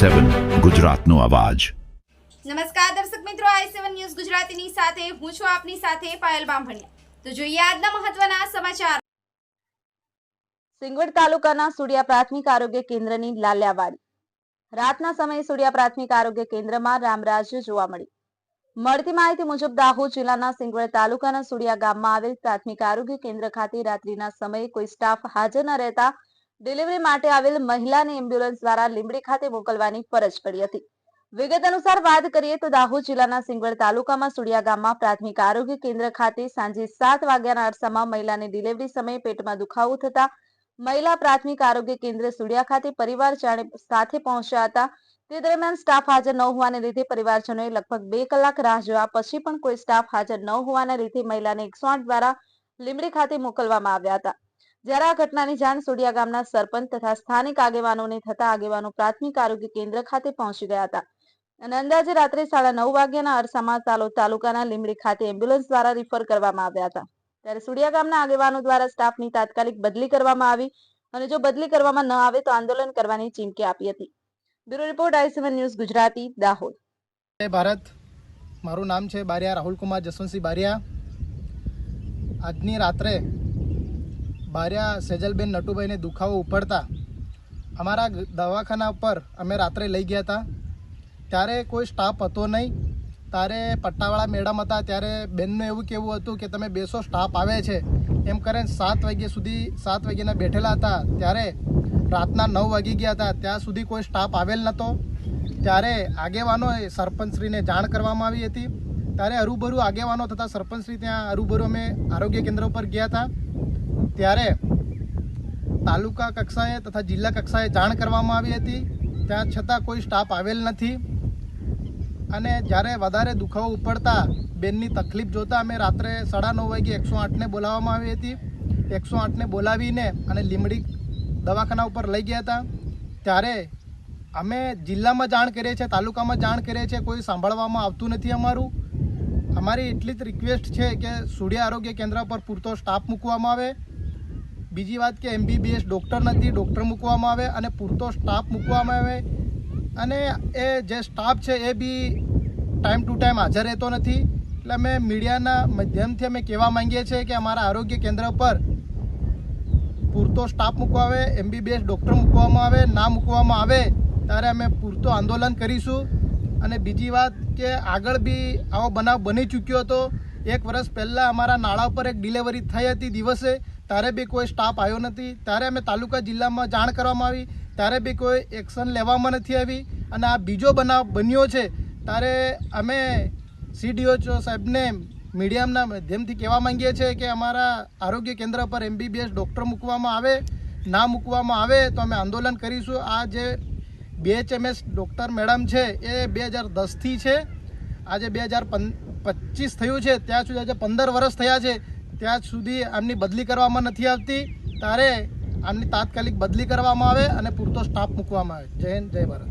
સેવન ગુજરાતનો અવાજ. નમસ્કાર દર્શક મિત્રો આઈ સેવન ન્યૂઝ ગુજરાતીની સાથે હું છું આપની સાથે પાયલ બામભણિયા. તો જોઈએ આજના મહત્વના સમાચાર. સિંગવડ તાલુકાના સુડિયા પ્રાથમિક આરોગ્ય કેન્દ્રની લાલ્યાવાડી. રાતના સમયે સુડિયા પ્રાથમિક આરોગ્ય કેન્દ્રમાં રામરાજ જોવા મળી. મળતી માહિતી મુજબ દાહોદ જિલ્લાના સિંગવડ તાલુકાના સુડિયા ગામમાં આવેલ પ્રાથમિક આરોગ્ય કેન્દ્ર ખાતે રાત્રિના સમયે કોઈ સ્ટાફ હાજર ન રહેતા ડિલિવરી માટે આવેલ મહિલાને એમ્બ્યુલન્સ દ્વારા લીંબડી ખાતે મોકલવાની ફરજ પડી હતી. વિગત અનુસાર વાત કરીએ તો દાહોદ જિલ્લાના સિંગવડ તાલુકામાં સુડિયા ગામમાં પ્રાથમિક આરોગ્ય કેન્દ્ર ખાતે સાંજે સાત વાગ્યાના અરસામાં મહિલાને ડિલિવરી સમયે પેટમાં દુખાવો થતા મહિલા પ્રાથમિક આરોગ્ય કેન્દ્ર સુડિયા ખાતે પરિવાર સાથે પહોંચ્યા હતા. તે દરમિયાન સ્ટાફ હાજર ન હોવાને લીધે પરિવારજનોએ લગભગ બે કલાક રાહ જોયા પછી પણ કોઈ સ્ટાફ હાજર ન હોવાના લીધે મહિલાને એકસો આઠ દ્વારા લીંબડી ખાતે મોકલવામાં આવ્યા હતા. જ્યારે આ ઘટનાની જાણ સોડિયા ગામના સરપંચ તથા સ્થાનિક આગેવાનોને થતા આગેવાનો પ્રાથમિક આરોગ્ય કેન્દ્ર ખાતે પહોંચી ગયા હતા. અને અંદાજે રાત્રે સાડા નવ વાગ્યાના અરસામાં તાલોદ તાલુકાના લીમડી ખાતે એમ્બ્યુલન્સ દ્વારા રિફર કરવામાં આવ્યા હતા. ત્યારે સુડિયા ગામના આગેવાનો દ્વારા સ્ટાફની તાત્કાલિક બદલી કરવામાં આવી અને જો બદલી કરવામાં ન આવે તો આંદોલન કરવાની ચીમકી આપી હતી. Bureau report I news Gujarati, Dahod. Bharat. મારું નામ છે બારિયા રાહુલ કુમાર જસવંતસિંહ બારિયા. આજની રાત્રે બારિયા સેજલબેન નટુભાઈને દુખાવો ઉપડતા અમારા દવાખાના ઉપર અમે રાત્રે લઈ ગયા હતા. ત્યારે કોઈ સ્ટાફ હતો નહીં. ત્યારે પટ્ટાવાળા મેડમ હતા. ત્યારે બેનનું એવું કહેવું હતું કે, તમે બેસો સ્ટાફ આવે છે. એમ કરીને સાત વાગ્યા સુધી, સાત વાગ્યાના બેઠેલા હતા. ત્યારે રાતના નવ વાગી ગયા હતા. ત્યાં સુધી કોઈ સ્ટાફ આવેલ નહોતો ત્યારે આગેવાનોએ સરપંચશ્રીને જાણ કરવામાં આવી હતી. ત્યારે હરુભરું આગેવાનો થતાં સરપંચશ્રી ત્યાં હરુભરું અમે આરોગ્ય કેન્દ્ર ઉપર ગયા હતા. ત્યારે તાલુકા કક્ષાએ તથા જિલ્લા કક્ષાએ જાણ કરવામાં આવી હતી. ત્યાં છતાં કોઈ સ્ટાફ આવેલ નથી. અને જ્યારે વધારે દુખાવો ઉપડતા બેનની તકલીફ જોતા અમે રાત્રે સાડા નવ વાગે એકસો આઠને બોલાવવામાં આવી હતી. એકસો આઠને બોલાવીને અને લીમડી દવાખાના ઉપર લઈ ગયા હતા. ત્યારે અમે જિલ્લામાં જાણ કરીએ છીએ, તાલુકામાં જાણ કરીએ છીએ, કોઈ સાંભળવામાં આવતું નથી અમારું. અમારી એટલી જ રિક્વેસ્ટ છે કે સૂર્ય આરોગ્ય કેન્દ્ર પર પૂરતો સ્ટાફ મૂકવામાં આવે. બીજી વાત કે એમબીબીએસ ડૉક્ટર નથી ડૉક્ટર મૂકવામાં આવે અને પૂરતો સ્ટાફ મૂકવામાં આવે. અને એ જે સ્ટાફ છે એ બી ટાઈમ ટુ ટાઈમ હાજર રહેતો નથી. એટલે અમે મીડિયાના માધ્યમથી અમે કહેવા માંગીએ છીએ કે અમારા આરોગ્ય કેન્દ્ર પર પૂરતો સ્ટાફ મૂકવા આવે એમબીબીએસ ડૉક્ટર મૂકવામાં આવે, ના મૂકવામાં આવે, ત્યારે અમે પૂરતો આંદોલન કરીશું. અને બીજી વાત કે આગળ બી આવો બનાવ બની ચૂક્યો હતો. એક વર્ષ પહેલાં અમારા નાળા ઉપર એક ડિલિવરી થઈ હતી દિવસે. ત્યારે બી કોઈ સ્ટાફ આવ્યો નથી. ત્યારે અમે તાલુકા જિલ્લામાં જાણ કરવામાં આવી. ત્યારે બી કોઈ એક્શન લેવામાં નથી આવી. અને આ બીજો બનાવ બન્યો છે. ત્યારે અમે સીડીઓ સાહેબને મીડિયમના માધ્યમથી કહેવા માંગીએ છીએ કે અમારા આરોગ્ય કેન્દ્ર પર એમબીબીએસ ડૉક્ટર મૂકવામાં આવે, ના મૂકવામાં આવે તો અમે આંદોલન કરીશું. આ જે બીએચએમએસ ડૉક્ટર મેડમ છે એ બે હજાર દસથી છે. આજે બે હજાર પચીસ થયું છે. ત્યાં સુધી આજે પંદર વર્ષ થયા છે. ત્યાં સુધી આમની બદલી કરવામાં નથી આવતી. ત્યારે આમની તાત્કાલિક બદલી કરવામાં આવે અને પૂરતો સ્ટાફ મૂકવામાં આવે. જય હિન્દ, જય ભારત.